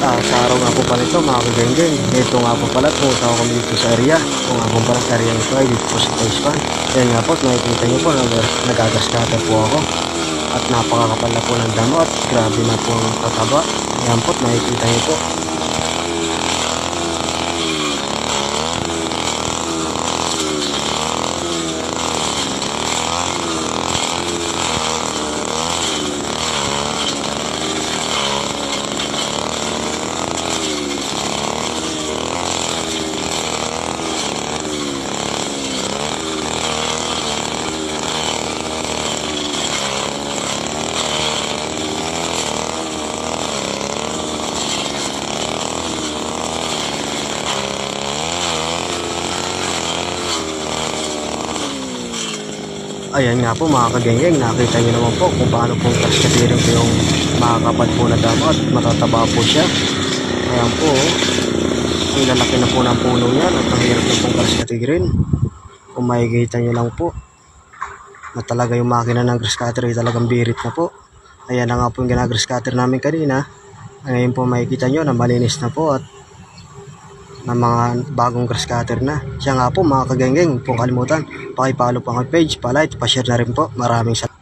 ah, sa araw nga po pala ito mga kagenggeng. Ito nga po pala, pumunta ako kami dito sa area. Kung nga pala sa area ito ay dito po sa Toyspan. Yan nga po, nakikita niyo po, nag- nagagaskata po ako. At napakakapal na po ng damo at grabe na po ang kataba. Yan po, nakikita niyo po. Ayan nga po mga kagenggeng, nakita niyo naman po kung paano pong kaskatirin ko yung makakapal po na damo at matataba po siya. Ayan po, oh. ang lalaki na po ng puno yan at ang hirap na pong kaskatirin. Kung makikita niyo lang po, na talaga yung makina ng grass cutter ay talagang birit na po. Ayan na nga po yung ginagrass cutter namin kanina. Ngayon po makikita nyo na malinis na po at ng mga bagong grass cutter na. Siya nga po mga kagenggeng, huwag kalimutan, pakipollow po ang page, palike, pa-share na rin po. Maraming salamat.